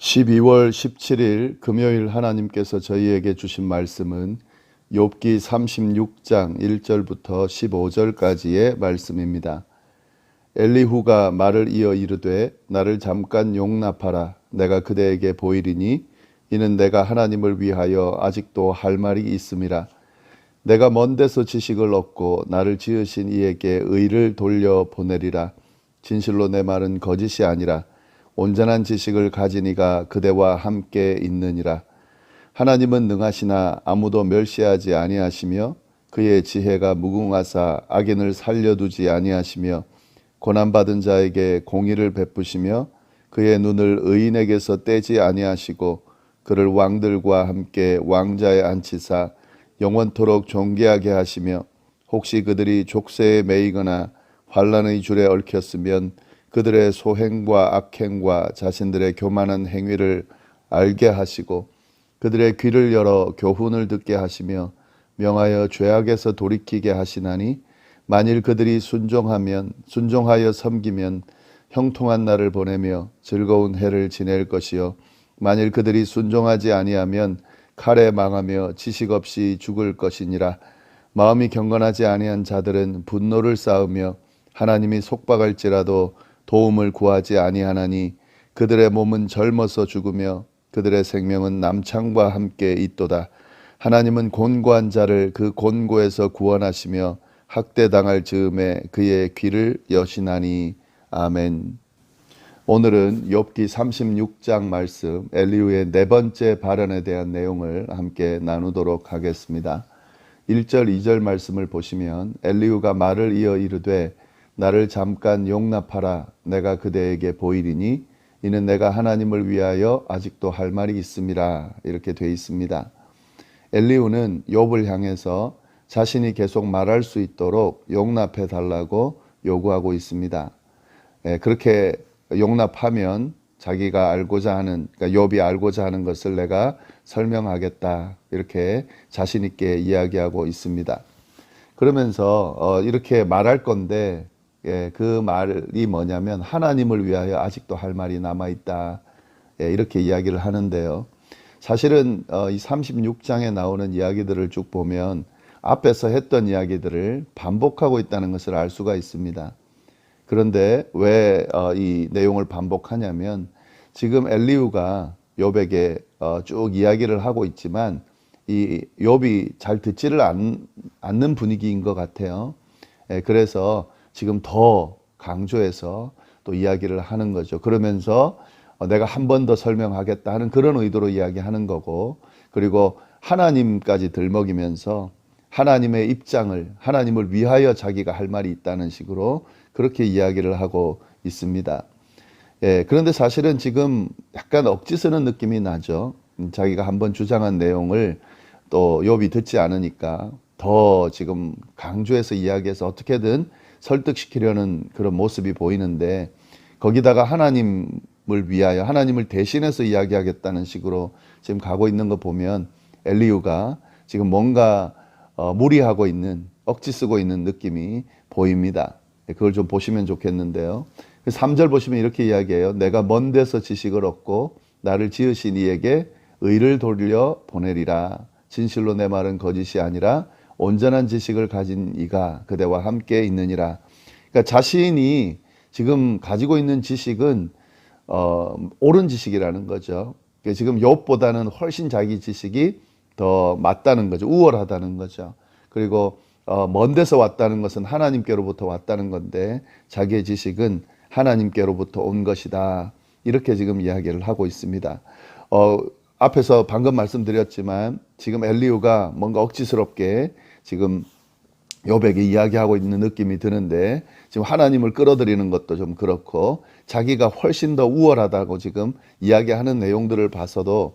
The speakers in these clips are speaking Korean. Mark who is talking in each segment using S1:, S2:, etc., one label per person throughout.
S1: 12월 17일 금요일 하나님께서 저희에게 주신 말씀은 욥기 36장 1절부터 15절까지의 말씀입니다. 엘리후가 말을 이어 이르되 나를 잠깐 용납하라. 내가 그대에게 보이리니 이는 내가 하나님을 위하여 아직도 할 말이 있음이라. 내가 먼 데서 지식을 얻고 나를 지으신 이에게 의를 돌려 보내리라. 진실로 내 말은 거짓이 아니라 온전한 지식을 가진 이가 그대와 함께 있느니라. 하나님은 능하시나 아무도 멸시하지 아니하시며 그의 지혜가 무궁하사 악인을 살려두지 아니하시며 고난받은 자에게 공의를 베푸시며 그의 눈을 의인에게서 떼지 아니하시고 그를 왕들과 함께 왕자에 앉히사 영원토록 존귀하게 하시며 혹시 그들이 족쇄에 매이거나 환란의 줄에 얽혔으면 그들의 소행과 악행과 자신들의 교만한 행위를 알게 하시고 그들의 귀를 열어 교훈을 듣게 하시며 명하여 죄악에서 돌이키게 하시나니 만일 그들이 순종하면 순종하여 섬기면 형통한 날을 보내며 즐거운 해를 지낼 것이요. 만일 그들이 순종하지 아니하면 칼에 망하며 지식 없이 죽을 것이니라. 마음이 경건하지 아니한 자들은 분노를 쌓으며 하나님이 속박할지라도 도움을 구하지 아니하나니 그들의 몸은 젊어서 죽으며 그들의 생명은 남창과 함께 있도다. 하나님은 곤고한 자를 그 곤고에서 구원하시며 학대당할 즈음에 그의 귀를 여시나니 아멘. 오늘은 욥기 36장 말씀 엘리우의 네 번째 발언에 대한 내용을 함께 나누도록 하겠습니다. 1절 2절 말씀을 보시면 엘리우가 말을 이어 이르되 나를 잠깐 용납하라 내가 그대에게 보이리니 이는 내가 하나님을 위하여 아직도 할 말이 있음이라 이렇게 돼 있습니다. 엘리우는 욥을 향해서 자신이 계속 말할 수 있도록 용납해 달라고 요구하고 있습니다. 예, 그렇게 용납하면 자기가 알고자 하는 그러니까 욥이 알고자 하는 것을 내가 설명하겠다 이렇게 자신 있게 이야기하고 있습니다. 그러면서 어, 이렇게 말할 건데 예, 그 말이 뭐냐면 하나님을 위하여 아직도 할 말이 남아 있다 예, 이렇게 이야기를 하는데요. 사실은 어, 이 36장에 나오는 이야기들을 쭉 보면 앞에서 했던 이야기들을 반복하고 있다는 것을 알 수가 있습니다. 그런데 왜이 어, 내용을 반복하냐면 지금 엘리우가 욥에게 어, 쭉 이야기를 하고 있지만 이 욥이 잘 듣지를 않, 는 분위기인 것 같아요. 예, 그래서 지금 더 강조해서 또 이야기를 하는 거죠. 그러면서 어, 내가 한 번 더 설명하겠다 하는 그런 의도로 이야기하는 거고 그리고 하나님까지 들먹이면서 하나님의 입장을 하나님을 위하여 자기가 할 말이 있다는 식으로 그렇게 이야기를 하고 있습니다. 예, 그런데 사실은 지금 약간 억지 쓰는 느낌이 나죠. 음, 자기가 한번 주장한 내용을 또 욥이 듣지 않으니까 더 지금 강조해서 이야기해서 어떻게든 설득시키려는 그런 모습이 보이는데 거기다가 하나님을 위하여 하나님을 대신해서 이야기하겠다는 식으로 지금 가고 있는 거 보면 엘리우가 지금 뭔가 어, 무리하고 있는 억지 쓰고 있는 느낌이 보입니다. 그걸 좀 보시면 좋겠는데요. 3절 보시면 이렇게 이야기해요. 내가 먼 데서 지식을 얻고 나를 지으신 이에게 의를 돌려 보내리라. 진실로 내 말은 거짓이 아니라 온전한 지식을 가진 이가 그대와 함께 있느니라. 그러니까 자신이 지금 가지고 있는 지식은 어, 옳은 지식이라는 거죠. 그러니까 지금 욥보다는 훨씬 자기 지식이 더 맞다는 거죠. 우월하다는 거죠. 그리고 어, 먼 데서 왔다는 것은 하나님께로부터 왔다는 건데 자기의 지식은 하나님께로부터 온 것이다. 이렇게 지금 이야기를 하고 있습니다. 어, 앞에서 방금 말씀드렸지만 지금 엘리우가 뭔가 억지스럽게 지금 요백이 이야기하고 있는 느낌이 드는데 지금 하나님을 끌어들이는 것도 좀 그렇고 자기가 훨씬 더 우월하다고 지금 이야기하는 내용들을 봐서도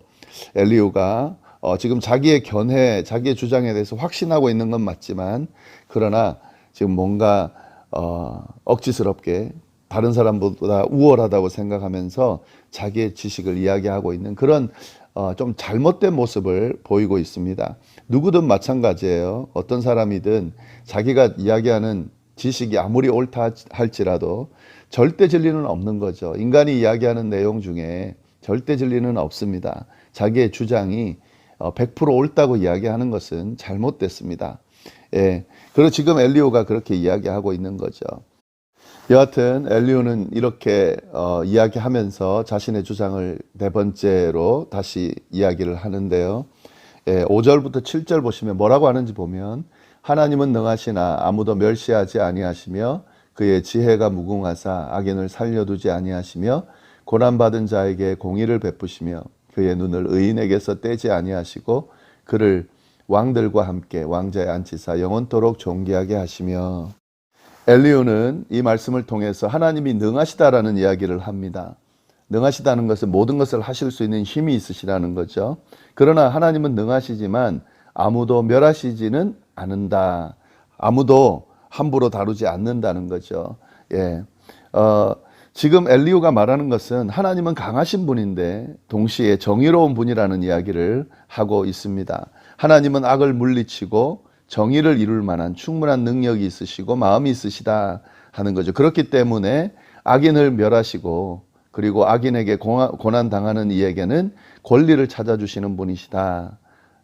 S1: 엘리우가 어 지금 자기의 견해, 자기의 주장에 대해서 확신하고 있는 건 맞지만 그러나 지금 뭔가 어 억지스럽게 다른 사람보다 우월하다고 생각하면서 자기의 지식을 이야기하고 있는 그런 어, 좀 잘못된 모습을 보이고 있습니다. 누구든 마찬가지예요. 어떤 사람이든 자기가 이야기하는 지식이 아무리 옳다 할지라도 절대 진리는 없는 거죠. 인간이 이야기하는 내용 중에 절대 진리는 없습니다. 자기의 주장이 어, 100% 옳다고 이야기하는 것은 잘못됐습니다. 예. 그리고 지금 엘리오가 그렇게 이야기하고 있는 거죠. 여하튼 엘리오는 이렇게 어, 이야기하면서 자신의 주장을 네 번째로 다시 이야기를 하는데요. 예, 5절부터 7절 보시면 뭐라고 하는지 보면 하나님은 능하시나 아무도 멸시하지 아니하시며 그의 지혜가 무궁하사 악인을 살려두지 아니하시며 고난받은 자에게 공의를 베푸시며 그의 눈을 의인에게서 떼지 아니하시고 그를 왕들과 함께 왕자에 앉히사 영원토록 존귀하게 하시며 엘리오는 이 말씀을 통해서 하나님이 능하시다라는 이야기를 합니다. 능하시다는 것은 모든 것을 하실 수 있는 힘이 있으시라는 거죠. 그러나 하나님은 능하시지만 아무도 멸하시지는 않는다. 아무도 함부로 다루지 않는다는 거죠. 예. 어, 지금 엘리오가 말하는 것은 하나님은 강하신 분인데 동시에 정의로운 분이라는 이야기를 하고 있습니다. 하나님은 악을 물리치고 정의를 이룰 만한 충분한 능력이 있으시고 마음이 있으시다 하는 거죠. 그렇기 때문에 악인을 멸하시고 그리고 악인에게 고난 당하는 이에게는 권리를 찾아주시는 분이시다.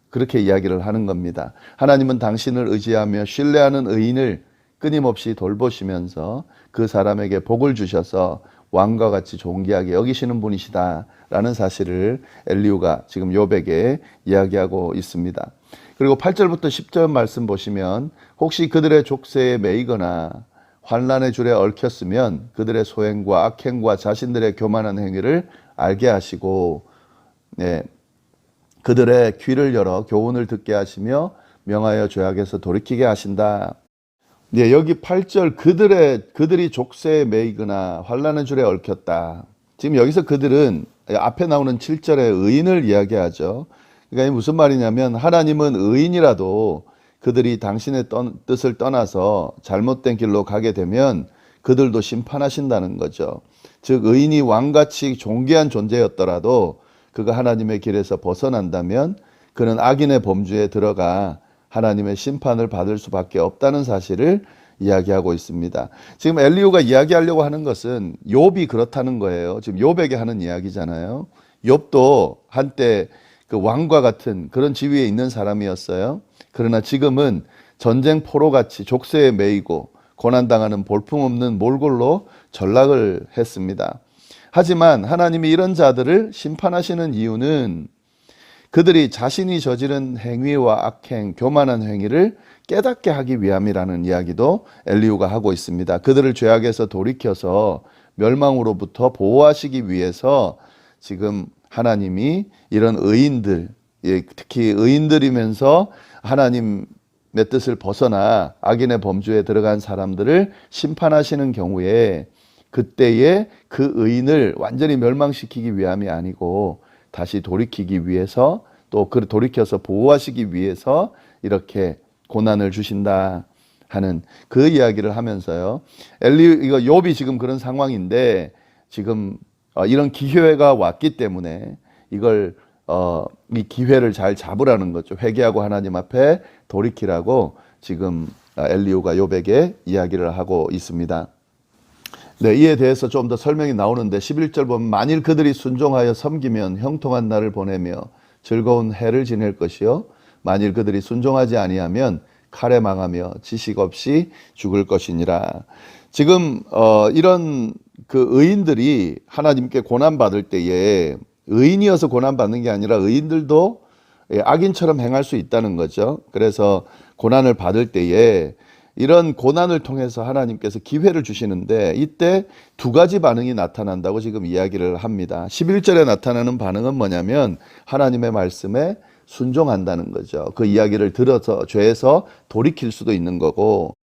S1: 그렇게 이야기를 하는 겁니다. 하나님은 당신을 의지하며 신뢰하는 의인을 끊임없이 돌보시면서 그 사람에게 복을 주셔서 왕과 같이 존귀하게 여기시는 분이시다라는 사실을 엘리우가 지금 요백에 이야기하고 있습니다. 그리고 8절부터 10절 말씀 보시면 혹시 그들의 족쇄에 매이거나 환란의 줄에 얽혔으면 그들의 소행과 악행과 자신들의 교만한 행위를 알게 하시고 네, 그들의 귀를 열어 교훈을 듣게 하시며 명하여 죄악에서 돌이키게 하신다. 네, 여기 8절 그들의 그들이 족쇄에 매이거나 환란의 줄에 얽혔다. 지금 여기서 그들은 앞에 나오는 7절의 의인을 이야기하죠. 그러니까 무슨 말이냐면 하나님은 의인이라도 그들이 당신의 뜻을 떠나서 잘못된 길로 가게 되면 그들도 심판하신다는 거죠. 즉 의인이 왕같이 존귀한 존재였더라도 그가 하나님의 길에서 벗어난다면 그는 악인의 범주에 들어가 하나님의 심판을 받을 수밖에 없다는 사실을 이야기하고 있습니다. 지금 엘리오가 이야기하려고 하는 것은 욥이 그렇다는 거예요. 지금 욥에게 하는 이야기잖아요. 욥도 한때 그 왕과 같은 그런 지위에 있는 사람이었어요. 그러나 지금은 전쟁 포로 같이 족쇄에 매이고 고난당하는 볼품없는 몰골로 전락을 했습니다. 하지만 하나님이 이런 자들을 심판하시는 이유는 그들이 자신이 저지른 행위와 악행, 교만한 행위를 깨닫게 하기 위함이라는 이야기도 엘리우가 하고 있습니다. 그들을 죄악에서 돌이켜서 멸망으로부터 보호하시기 위해서 지금 하나님이 이런 의인들, 예, 특히 의인들이면서 하나님의 뜻을 벗어나 악인의 범주에 들어간 사람들을 심판하시는 경우에 그때에 그 의인을 완전히 멸망시키기 위함이 아니고 다시 돌이키기 위해서 또 그 돌이켜서 보호하시기 위해서 이렇게 고난을 주신다 하는 그 이야기를 하면서요. 엘리 이거 욥이 지금 그런 상황인데 지금 어, 이런 기회가 왔기 때문에 이걸 어, 이 기회를 잘 잡으라는 거죠. 회개하고 하나님 앞에 돌이키라고 지금 아, 엘리오가 욥에게 이야기를 하고 있습니다. 네, 이에 대해서 좀 더 설명이 나오는데 11절 보면 만일 그들이 순종하여 섬기면 형통한 날을 보내며 즐거운 해를 지낼 것이요 만일 그들이 순종하지 아니하면 칼에 망하며 지식 없이 죽을 것이니라. 지금 어 이런 그 의인들이 하나님께 고난 받을 때에 의인이어서 고난 받는 게 아니라 의인들도 예, 악인처럼 행할 수 있다는 거죠. 그래서 고난을 받을 때에 이런 고난을 통해서 하나님께서 기회를 주시는데 이때 두 가지 반응이 나타난다고 지금 이야기를 합니다. 11절에 나타나는 반응은 뭐냐면 하나님의 말씀에 순종한다는 거죠. 그 이야기를 들어서 죄에서 돌이킬 수도 있는 거고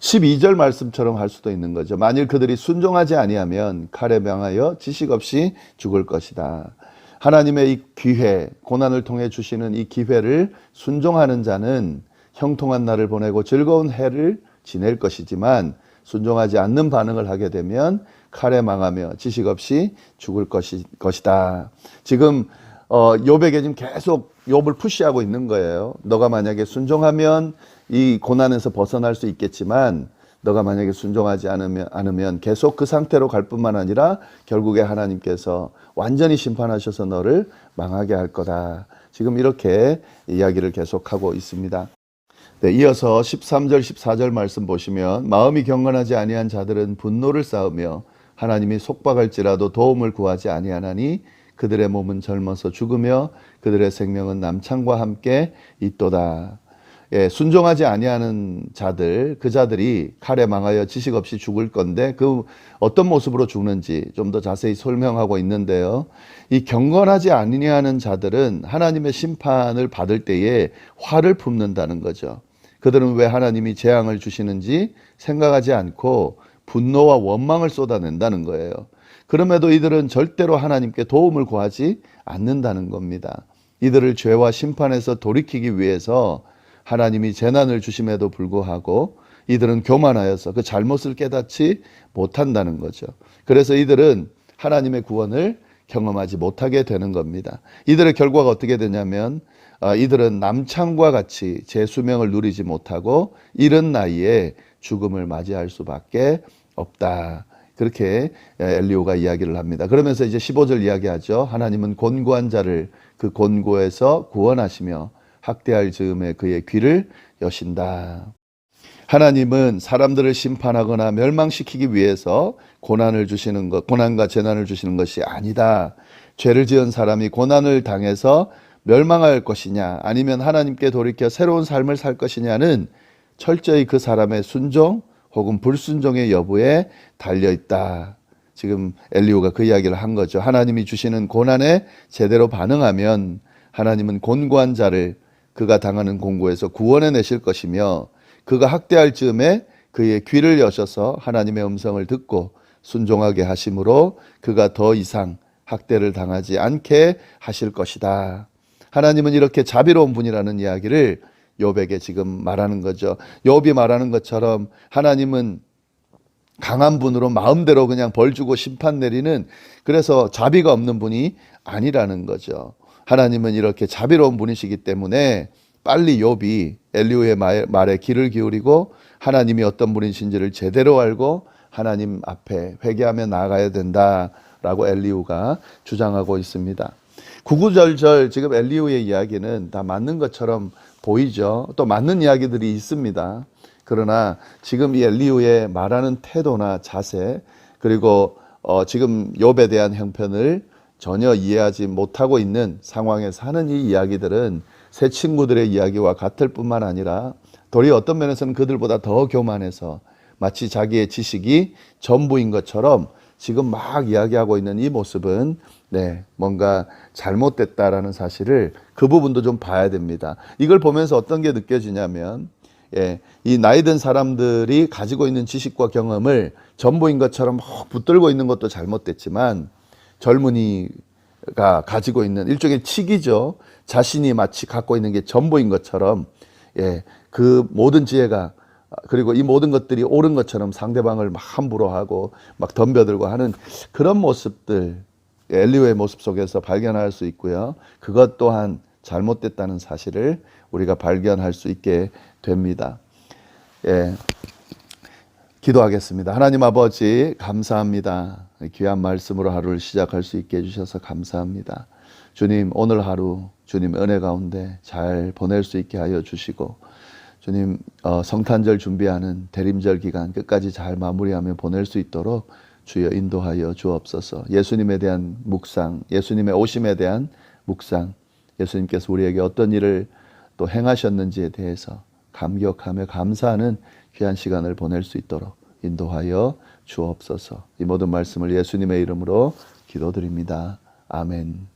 S1: 12절 말씀처럼 할 수도 있는 거죠. 만일 그들이 순종하지 아니하면 칼에 명하여 지식 없이 죽을 것이다. 하나님의 이 기회, 고난을 통해 주시는 이 기회를 순종하는 자는 형통한 날을 보내고 즐거운 해를 지낼 것이지만 순종하지 않는 반응을 하게 되면 칼에 망하며 지식 없이 죽을 것이, 것이다. 지금 어, 욥에게 지금 계속 욥을 푸시하고 있는 거예요. 너가 만약에 순종하면 이 고난에서 벗어날 수 있겠지만 너가 만약에 순종하지 않으면, 계속 그 상태로 갈 뿐만 아니라 결국에 하나님께서 완전히 심판하셔서 너를 망하게 할 거다. 지금 이렇게 이야기를 계속하고 있습니다. 네, 이어서 13절, 14절 말씀 보시면 마음이 경건하지 아니한 자들은 분노를 쌓으며 하나님이 속박할지라도 도움을 구하지 아니하나니 그들의 몸은 젊어서 죽으며 그들의 생명은 남창과 함께 있도다. 예, 순종하지 아니하는 자들, 그 자들이 칼에 망하여 지식 없이 죽을 건데 그 어떤 모습으로 죽는지 좀 더 자세히 설명하고 있는데요. 이 경건하지 아니하는 자들은 하나님의 심판을 받을 때에 화를 품는다는 거죠. 그들은 왜 하나님이 재앙을 주시는지 생각하지 않고 분노와 원망을 쏟아낸다는 거예요. 그럼에도 이들은 절대로 하나님께 도움을 구하지 않는다는 겁니다. 이들을 죄와 심판에서 돌이키기 위해서 하나님이 재난을 주심에도 불구하고 이들은 교만하여서 그 잘못을 깨닫지 못한다는 거죠. 그래서 이들은 하나님의 구원을 경험하지 못하게 되는 겁니다. 이들의 결과가 어떻게 되냐면 아, 이들은 남창과 같이 제 수명을 누리지 못하고 이른 나이에 죽음을 맞이할 수밖에 없다. 그렇게 엘리오가 이야기를 합니다. 그러면서 이제 15절 이야기하죠. 하나님은 곤고한 자를 그 곤고에서 구원하시며 학대할 즈음에 그의 귀를 여신다. 하나님은 사람들을 심판하거나 멸망시키기 위해서 고난을 주시는 것, 고난과 재난을 주시는 것이 아니다. 죄를 지은 사람이 고난을 당해서 멸망할 것이냐, 아니면 하나님께 돌이켜 새로운 삶을 살 것이냐는 철저히 그 사람의 순종 혹은 불순종의 여부에 달려 있다. 지금 엘리오가 그 이야기를 한 거죠. 하나님이 주시는 고난에 제대로 반응하면 하나님은 곤고한 자를 그가 당하는 공고에서 구원해 내실 것이며 그가 학대할 즈음에 그의 귀를 여셔서 하나님의 음성을 듣고 순종하게 하심으로 그가 더 이상 학대를 당하지 않게 하실 것이다. 하나님은 이렇게 자비로운 분이라는 이야기를 욥에게 지금 말하는 거죠. 욥이 말하는 것처럼 하나님은 강한 분으로 마음대로 그냥 벌 주고 심판 내리는 그래서 자비가 없는 분이 아니라는 거죠. 하나님은 이렇게 자비로운 분이시기 때문에 빨리 욥이 엘리오의 말에 귀를 기울이고 하나님이 어떤 분이신지를 제대로 알고 하나님 앞에 회개하며 나아가야 된다라고 엘리오가 주장하고 있습니다. 구구절절 지금 엘리오의 이야기는 다 맞는 것처럼 보이죠. 또 맞는 이야기들이 있습니다. 그러나 지금 이 엘리오의 말하는 태도나 자세 그리고 어 지금 욥에 대한 형편을 전혀 이해하지 못하고 있는 상황에 사는 이 이야기들은 새 친구들의 이야기와 같을 뿐만 아니라 도리어 어떤 면에서는 그들보다 더 교만해서 마치 자기의 지식이 전부인 것처럼 지금 막 이야기하고 있는 이 모습은 네, 뭔가 잘못됐다라는 사실을 그 부분도 좀 봐야 됩니다. 이걸 보면서 어떤 게 느껴지냐면 예, 이 나이 든 사람들이 가지고 있는 지식과 경험을 전부인 것처럼 막 붙들고 있는 것도 잘못됐지만 젊은이가 가지고 있는 일종의 치기죠. 자신이 마치 갖고 있는 게 전부인 것처럼 예, 그 모든 지혜가 그리고 이 모든 것들이 옳은 것처럼 상대방을 막 함부로 하고 막 덤벼들고 하는 그런 모습들 엘리오의 모습 속에서 발견할 수 있고요. 그것 또한 잘못됐다는 사실을 우리가 발견할 수 있게 됩니다. 예. 기도하겠습니다. 하나님 아버지, 감사합니다. 귀한 말씀으로 하루를 시작할 수 있게 해주셔서 감사합니다. 주님, 오늘 하루 주님 은혜 가운데 잘 보낼 수 있게 하여 주시고, 주님, 어, 성탄절 준비하는 대림절 기간 끝까지 잘 마무리하며 보낼 수 있도록 주여 인도하여 주옵소서. 예수님에 대한 묵상, 예수님의 오심에 대한 묵상, 예수님께서 우리에게 어떤 일을 또 행하셨는지에 대해서 감격하며 감사하는 귀한 시간을 보낼 수 있도록 인도하여 주옵소서. 이 모든 말씀을 예수님의 이름으로 기도드립니다. 아멘.